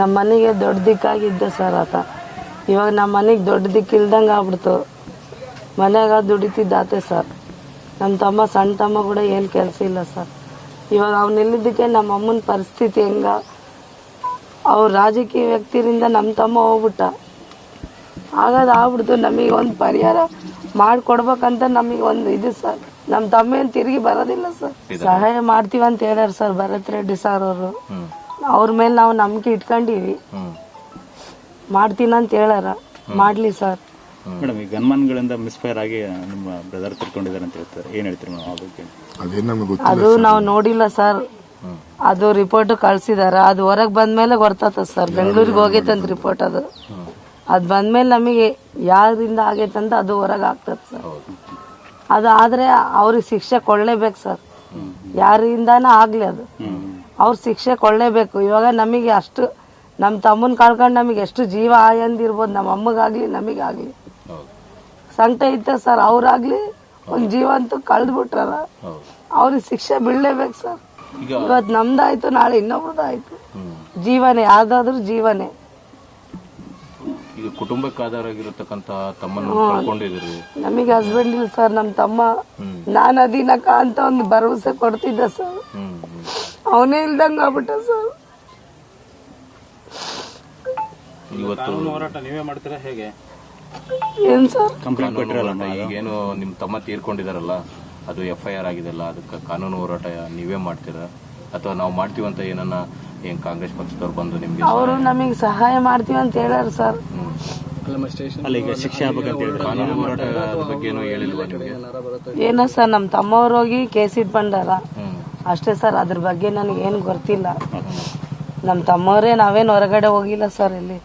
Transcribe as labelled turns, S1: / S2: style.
S1: ನಮ್ಮ ಮನೆಗೆ ದೊಡ್ಡ ದಿಕ್ಕಾಗಿದ್ದೆ ಸರ್ ಆತ. ಇವಾಗ ನಮ್ಮ ಮನೆಗೆ ದೊಡ್ಡ ದಿಕ್ಕಿಲ್ದಂಗೆ ಆಗ್ಬಿಡ್ತು. ಮನ್ಯಾಗ ದುಡಿತಿದ್ದಾತೆ ಸರ್. ನಮ್ಮ ತಮ್ಮ ಸಣ್ಣ ತಮ್ಮ ಕೂಡ ಏನು ಕೆಲಸ ಇಲ್ಲ ಸರ್. ಇವಾಗ ಅವನಿಲ್ಲದಕ್ಕೆ ನಮ್ಮ ಅಮ್ಮನ ಪರಿಸ್ಥಿತಿ ಹೆಂಗ? ಅವ್ರ ರಾಜಕೀಯ ವ್ಯಕ್ತಿರಿಂದ ನಮ್ಮ ತಮ್ಮ ಹೋಗ್ಬಿಟ್ಟ. ಹಾಗಾದ ಆಗ್ಬಿಡ್ತು ನಮಗೆ ಒಂದು ಪರಿಹಾರ ಮಾಡಿಕೊಡ್ಬೇಕಂತ ನಮಗೆ ಒಂದು ಇದು ಸರ್. ನಮ್ಮ ತಮ್ಮ ಏನು ತಿರುಗಿ ಬರೋದಿಲ್ಲ ಸರ್. ಸಹಾಯ ಮಾಡ್ತೀವಿ ಅಂತ ಹೇಳ್ಯಾರ ಸರ್ ಭರತ್ ರೆಡ್ಡಿ ಸರ್ ಅವರು. ಅವ್ರ ಮೇಲೆ ನಾವು ನಂಬಿಕೆ ಇಟ್ಕೊಂಡಿವಿ.
S2: ಮಾಡ್ತೀನಂತ
S1: ಮಾಡ್ತೀನಿ ಅಂತ ಹೇಳಾರ. ಮಾಡ್ಲಿ ಸರ್.
S3: ಮೇಡಮ್ ಈ ಗನ್ಮನ್ಗಳಿಂದ ಮಿಸ್ಫೈರ್ ಆಗಿ ನಿಮ್ಮ ಬ್ರದರ್ ತಿಳ್ಕೊಂಡಿದ್ದಾರೆ ಅಂತ ಹೇಳ್ತಾರೆ. ಏನ್ ಹೇಳ್ತೀರಿ ಮೇಡಮ್ ಆ ಬಗ್ಗೆ?
S4: ಅದೇನು ನಮಗೆ
S1: ಅದು ನಾವು ನೋಡಿಲ್ಲ ಸರ್. ಅದು ರಿಪೋರ್ಟ್ ಕಳ್ಸಿದಾರ. ಅದು ಹೊರಗೆ ಬಂದ್ಮೇಲೆ ಗೊತ್ತಾತ ಸರ್. ಬೆಂಗಳೂರಿಗೆ ಹೋಗೈತಂತ ರಿಪೋರ್ಟ್ ಅದು. ಅದು ಬಂದ್ಮೇಲೆ ನಮಗೆ ಯಾರಿಂದ ಆಗೈತಂತ ಅದು ಹೊರಗೆ ಆಗ್ತದೆ ಸರ್. ಅದು ಆದ್ರೆ ಅವ್ರಿಗೆ ಶಿಕ್ಷೆ ಕೊಡ್ಲೇಬೇಕು ಸರ್. ಯಾರಿಂದಾನ ಆಗ್ಲಿ ಅದು. ಅವ್ರ ಶಿಕ್ಷೆ ಕೊಡಲೇಬೇಕು ಇವಾಗ ನಮಗೆ ಅಷ್ಟು ನಮ್ಮ ತಮ್ಮನ ಕಳ್ಕೊಂಡು ನಮಗೆ ಎಷ್ಟು ಜೀವ ಆಯಂದಿರ್ಬೋದು ನಮ್ಮ ಅಮ್ಮಗಾಗ್ಲಿ ನಮಗಾಗ್ಲಿ. ಸಂಕಟ ಇತ್ತ ಸರ್ ಅವ್ರಾಗ್ಲಿ ಒಂದು ಜೀವ ಅಂತೂ ಕಳ್ದು ಬಿಟ್ರಲ್ಲ ಅವ್ರಿಗೆ ಶಿಕ್ಷೆ ಬೀಳಲೇಬೇಕು ಸರ್. ಇವತ್ತು ನಮ್ದಾಯ್ತು ನಾಳೆ ಇನ್ನೊಬ್ರದ್ದಾಯ್ತು ಜೀವನೇ ಯಾವ್ದಾದ್ರೂ ಜೀವನೇ.
S2: ಈಗ ಕುಟುಂಬಕ್ಕೆ ಆಧಾರ ಆಗಿರತಕ್ಕಂತ ತಮ್ಮನ ಕಳ್ಕೊಂಡಿದ್ದೀರಿ.
S1: ನಮಗೆ ಹಸ್ಬೆಂಡ್ ಇಲ್ಲ ಸರ್ ನಮ್ಮ ತಮ್ಮ. ನಾನು ಅದಿನಕ ಅಂತ ಒಂದು ಭರವಸೆ ಕೊಡ್ತಿದ್ದೆ ಸರ್. ಅವನೇ ಇಲ್ದಂಗ ಆಗ್ಬಿಟ್ಟ ಸರ್.
S2: ಇವತ್ತು
S3: ಹೋರಾಟ ನೀವೇ ಮಾಡ್ತೀರಾ ಹೇಗೆ?
S1: ಏನ್ ಸರ್?
S3: ಕಂಪ್ಲೇಂಟ್ ಕೊಟ್ಟಿರಲ್ಲ
S2: ಈಗೇನು ನಿಮ್ಮ ತಮ್ಮ ತೀರ್ಕೊಂಡಿದಾರಲ್ಲ ಅದು ಎಫ್ ಐ ಆರ್ ಆಗಿದೆಲ್ಲ ಅದಕ್ಕೆ ಕಾನೂನು ಹೋರಾಟ ನೀವೇ ಮಾಡ್ತೀರಾ? ಅಥವಾ ನಾವು ಮಾಡ್ತೀವಂತ ಏನನ್ನ ಏನ್ ಕಾಂಗ್ರೆಸ್ ಪಕ್ಷದವ್ರು ಬಂದು ನಿಮ್ಗೆ
S1: ಅವರು ನಮಗೆ ಸಹಾಯ ಮಾಡ್ತೀವಿ ಅಂತ ಹೇಳ್ಯಾರ ಸರ್.
S3: ಅಲ್ಲ ಈಗ ಶಿಕ್ಷೆ ಆಗ್ಬೇಕಂತ ಹೇಳಿದ್ರೆ
S2: ಕಾನೂನು ಹೋರಾಟ ಬಗ್ಗೆ ಏನೋ ಹೇಳಿಲ್ವಾ ನಿಮ್ಗೆ?
S1: ಏನೋ ಸರ್ ನಮ್ಮ ತಮ್ಮವ್ರು ಹೋಗಿ ಕೇಸ್ ಇಟ್ ಬಂದಾರ
S2: ಹ್ಮ್.
S1: ಅಷ್ಟೇ ಸರ್ ಅದ್ರ ಬಗ್ಗೆ ನನಗೆ ಏನು ಗೊತ್ತಿಲ್ಲ. ನಮ್ಮ ತಮ್ಮವರೇ ನಾವೇನು ಹೊರಗಡೆ ಹೋಗಿಲ್ಲ ಸರ್ ಇಲ್ಲಿ.